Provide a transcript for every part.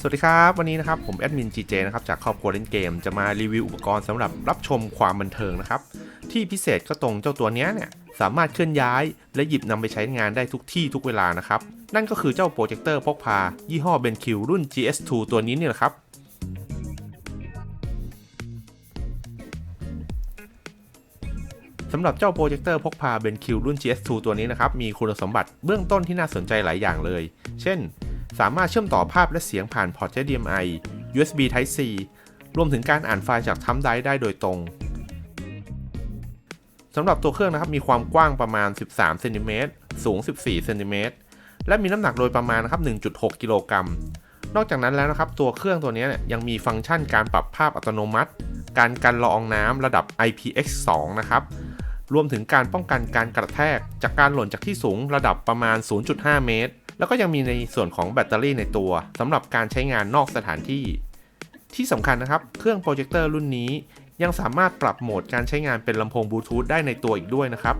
สวัสดีครับ วันนี้นะครับผมแอดมิน GJ นะครับจากครอบครัวเล่นเกมจะมารีวิวอุปกรณ์สำหรับรับชมความบันเทิงนะครับ ที่พิเศษก็ตรงเจ้าตัวเนี้ยเนี่ยสามารถเคลื่อนย้าย และหยิบนำไปใช้งานได้ทุกที่ทุกเวลานะครับ นั่นก็คือเจ้าโปรเจคเตอร์พกพา ยี่ห้อ BenQ รุ่น GS2 ตัวนี้เนี่ยแหละครับสำหรับเจ้าโปรเจคเตอร์พกพา BenQ รุ่น GS2 ตัวนี้นะครับมีคุณสมบัติเบื้องต้นที่น่าสนใจหลายอย่างเลย เช่น สามารถเชื่อมต่อภาพและเสียงผ่านพอร์ต HDMI USB Type C รวมถึงการอ่านไฟล์จากทัมไดได้โดยตรงสำหรับตัวเครื่องนะครับมีความกว้างประมาณ 13 เซนติเมตร สูง 14 เซนติเมตร และมีน้ำหนักโดยประมาณนะครับ 1.6 กิโลกรัม นอกจากนั้นแล้วนะครับ ตัวเครื่องตัวนี้เนี่ยยังมีฟังก์ชันการปรับภาพอัตโนมัติ การกันละอองน้ำระดับ IPX2 นะครับ รวมถึงการป้องกันการกระแทกจากการหล่นจากที่สูงระดับประมาณ 0.5 เมตร แล้วก็ยังมีในส่วนของแบตเตอรี่ในตัวสำหรับการใช้งานนอกสถานที่ ที่สำคัญนะครับ เครื่องโปรเจคเตอร์รุ่นนี้ยังสามารถปรับโหมดการใช้งานเป็นลำโพงบลูทูธได้ในตัวอีกด้วยนะครับ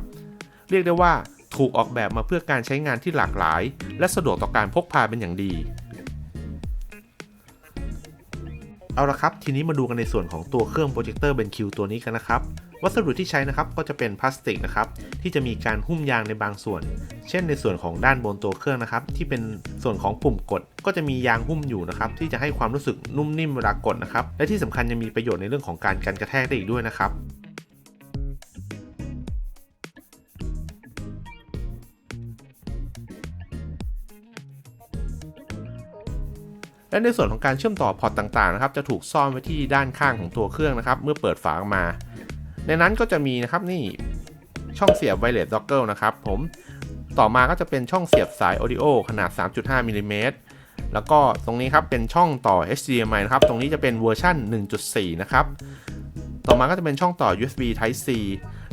เรียกได้ว่าถูกออกแบบมาเพื่อการใช้งานที่หลากหลาย และสะดวกต่อการพกพาเป็นอย่างดี เอาละครับ ทีนี้มาดูกันในส่วนของตัวเครื่องโปรเจคเตอร์ BenQ ตัวนี้กันนะครับ วัสดุที่ใช้นะครับก็จะเป็นพลาสติกนะครับที่จะมีการหุ้มยางในบางส่วน เช่นในส่วนของด้านบนตัวเครื่องนะครับ ที่เป็นส่วนของปุ่มกด ก็จะมียางหุ้มอยู่นะครับที่จะให้ความรู้สึกนุ่มนิ่มเวลากดนะครับและที่สำคัญยังมีประโยชน์ในเรื่องของการกันกระแทกได้อีกด้วยนะครับและในส่วนของการเชื่อมต่อพอร์ตต่างๆนะครับจะถูกซ่อนไว้ที่ด้านข้างของตัวเครื่องนะครับ เมื่อเปิดฝาออกมา ในนั้นก็จะมีนะครับนี่ช่องเสียบไวเลสด็อกเกิลนะครับผมต่อมาก็จะเป็นช่องเสียบสาย Audio ขนาด 3.5มิลลิเมตรแล้วก็ตรงนี้ครับเป็นช่องต่อ HDMI นะครับ ตรงนี้จะเป็นเวอร์ชัน1.4 นะครับ ต่อมาก็จะเป็นช่องต่อ USB Type C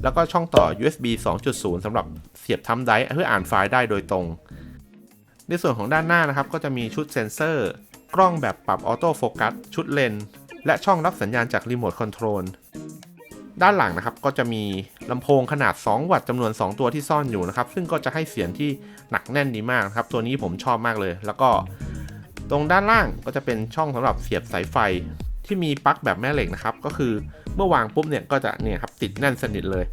แล้วก็ช่องต่อ USB 2.0สำหรับเสียบทัมไดเพื่ออ่านไฟล์ได้โดยตรง ในส่วนของด้านหน้านะครับ ก็จะมีชุดเซ็นเซอร์ กล้องแบบปรับออโต้โฟกัส ชุดเลนส์และช่องรับสัญญาณจากรีโมทคอนโทรล ด้านหลังนะครับก็จะมีลำโพงขนาด 2 วัตต์จำนวน 2 ตัวที่ซ่อนอยู่นะครับซึ่งก็จะให้เสียงที่หนักแน่นดีมากครับตัวนี้ผมชอบมากเลย แล้วก็ตรงด้านล่างก็จะเป็นช่องสำหรับเสียบสายไฟที่มีปลั๊กแบบแม่เหล็กนะครับก็คือเมื่อวางปุ๊บเนี่ยก็จะเนี่ยครับติดแน่นสนิทเลย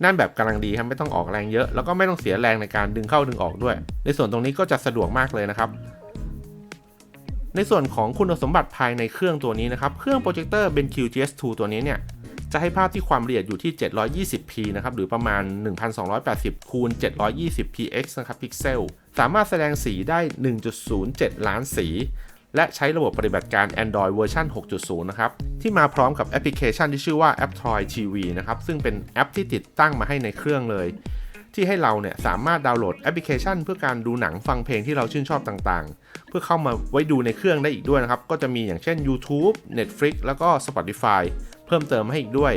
แน่นแบบกำลังดีครับไม่ต้องออกแรงเยอะ แล้วก็ไม่ต้องเสียแรงในการดึงเข้าดึงออกด้วย ในส่วนตรงนี้ก็จะสะดวกมากเลยนะครับในส่วนของคุณสมบัติภายในเครื่องตัวนี้นะครับ เครื่องโปรเจคเตอร์ BenQ GS2 ตัวนี้เนี่ย จะให้ภาพที่ความละเอียดอยู่ที่ 720p นะครับ หรือประมาณ 1280คูณ 720px นะครับพิกเซล สามารถแสดงสีได้ 1.07 ล้านสี และใช้ระบบปฏิบัติการ Android เวอร์ชัน6.0 นะครับ ที่มาพร้อมกับแอปพลิเคชันที่ชื่อว่า a p t r o i TV นะครับ ซึ่งเป็นแอปที่ติดตั้งมาให้ในเครื่องเลย ที่ให้เราเนี่ยสามารถดาวน์โหลดแอปพลิเคชัน เพื่อการดูหนังฟังเพลงที่เราชื่นชอบต่างๆ เพื่อเข้ามาไว้ดูในเครื่องได้อีกด้วยนะครับ ก็จะมีอย่างเช่น YouTube Netflix แล้วก็ Spotify เพิ่มเติมให้อีกด้วย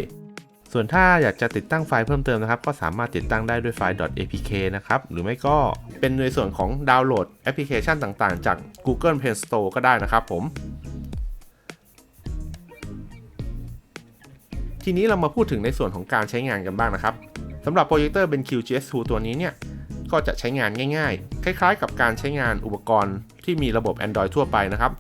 ส่วนถ้าอยากจะติดตั้งไฟล์เพิ่มเติมนะครับ ก็สามารถติดตั้งได้ด้วยไฟล์ .apk นะครับ หรือไม่ก็เป็นในส่วนของดาวน์โหลดแอปพลิเคชันต่างๆ จาก Google Play Store ก็ได้นะครับผมทีนี้เรามาพูดถึงในส่วนของการใช้งานกันบ้างนะครับสำหรับโปรเจคเตอร์ BenQ GS2 ตัวนี้เนี่ย ก็จะใช้งานง่าย ๆ คล้ายๆ กับการใช้งานอุปกรณ์ที่มีระบบ Android ทั่วไปนะครับ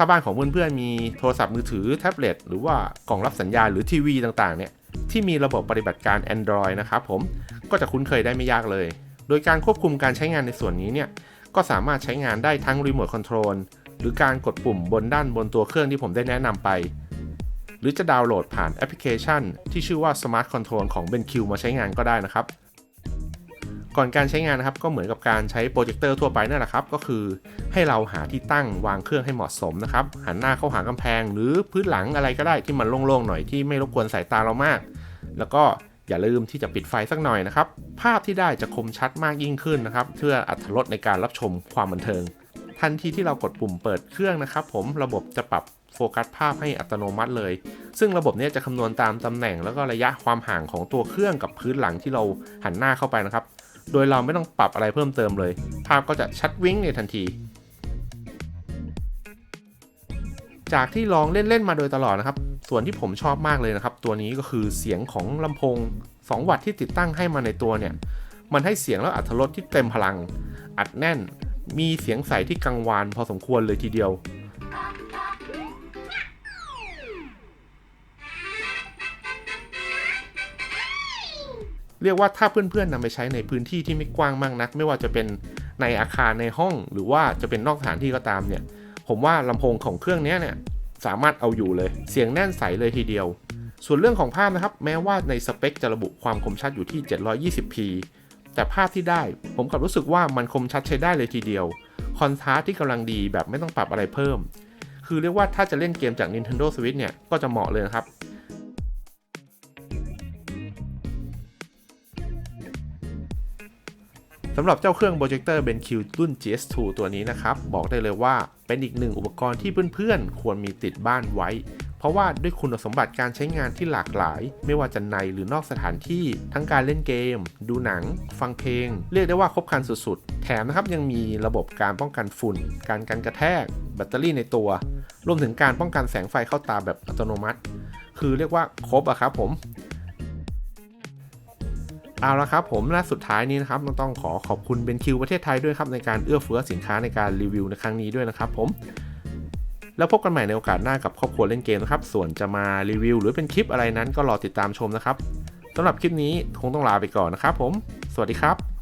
ถ้าบ้านของเพื่อนๆมีโทรศัพท์มือถือแท็บเล็ตหรือว่ากล่องรับสัญญาณหรือทีวีต่างๆเนี่ยที่มีระบบปฏิบัติการ Android นะครับผมก็จะคุ้นเคยได้ไม่ยากเลย โดยการควบคุมการใช้งานในส่วนนี้เนี่ยก็สามารถใช้งานได้ทั้งรีโมทคอนโทรลหรือการกดปุ่มบนด้านบนตัวเครื่องที่ผมได้แนะนำไป หรือจะดาวน์โหลดผ่านแอปพลิเคชัน ที่ชื่อว่า Smart Control ของ BenQ มาใช้งานก็ได้นะครับ ก่อนการใช้งานนะครับก็เหมือนกับการใช้โปรเจคเตอร์ทั่วไปนั่นแหละครับ ก็คือให้เราหาที่ตั้งวางเครื่องให้เหมาะสมนะครับ หันหน้าเข้าหากำแพง หรือพื้นหลังอะไรก็ได้ที่มันโล่งๆหน่อยที่ไม่รบกวนสายตาเรามาก แล้วก็อย่าลืมที่จะปิดไฟสักหน่อยนะครับ ภาพที่ได้จะคมชัดมากยิ่งขึ้นนะครับ เพื่ออัตรสในการรับชมความบันเทิง ทันทีที่เรากดปุ่มเปิดเครื่องนะครับ ผมระบบจะปรับโฟกัสภาพให้อัตโนมัติเลย ซึ่งระบบนี้จะคำนวณตามตำแหน่งแล้วก็ระยะความห่างของตัวเครื่องกับพื้นหลังที่เราหันหน้าเข้าไปนะครับ โดยเราไม่ต้องปรับอะไรเพิ่มเติมเลย ภาพก็จะชัดวิ่งในทันที จากที่ลองเล่น ๆ มาโดยตลอดนะครับ ส่วนที่ผมชอบมากเลยนะครับ ตัวนี้ก็คือเสียงของลำโพง 2 วัตต์ที่ติดตั้งให้มาในตัวเนี่ย มันให้เสียงแล้วอัตรสที่เต็มพลัง อัดแน่น มีเสียงใสที่กังวานพอสมควรเลยทีเดียว เรียกว่าถ้าเพื่อนๆนำไปใช้ในพื้นที่ที่ไม่กว้างมากนัก ไม่ว่าจะเป็นในอาคารในห้อง หรือว่าจะเป็นนอกสถานที่ก็ตามเนี่ย ผมว่าลำโพงของเครื่องนี้เนี่ยสามารถเอาอยู่เลย เสียงแน่นใสเลยทีเดียว ส่วนเรื่องของภาพนะครับ แม้ว่าในสเปคจะระบุความคมชัดอยู่ที่ 720p แต่ภาพที่ได้ ผมกลับรู้สึกว่ามันคมชัดใช้ได้เลยทีเดียว คอนทราสต์ที่กำลังดีแบบไม่ต้องปรับอะไรเพิ่ม คือเรียกว่าถ้าจะเล่นเกมจาก Nintendo Switch เนี่ยก็จะเหมาะเลยนะครับ สำหรับเจ้าเครื่องโปรเจคเตอร์ BenQ รุ่น GS2 ตัวนี้นะครับ บอกได้เลยว่าเป็นอีกหนึ่งอุปกรณ์ที่เพื่อนๆ ควรมีติดบ้านไว้ เพราะว่าด้วยคุณสมบัติการใช้งานที่หลากหลาย ไม่ว่าจะในหรือนอกสถานที่ ทั้งการเล่นเกม ดูหนัง ฟังเพลง เรียกได้ว่าครบครันสุดๆ แถมนะครับยังมีระบบการป้องกันฝุ่น การกันกระแทก แบตเตอรี่ในตัว รวมถึงการป้องกันแสงไฟเข้าตาแบบอัตโนมัติ คือเรียกว่าครบอะครับผม เอาละครับผมและสุดท้ายนี้นะครับต้องขอขอบคุณเบนคิวประเทศไทยด้วยครับในการเอื้อเฟื้อสินค้าในการรีวิวในครั้งนี้ด้วยนะครับผมแล้วพบกันใหม่ในโอกาสหน้ากับครอบครัวเล่นเกมนะครับ ส่วนจะมารีวิว หรือเป็นคลิปอะไรนั้นก็รอติดตามชมนะครับสำหรับคลิปนี้คงต้องลาไปก่อนนะครับผม สวัสดีครับ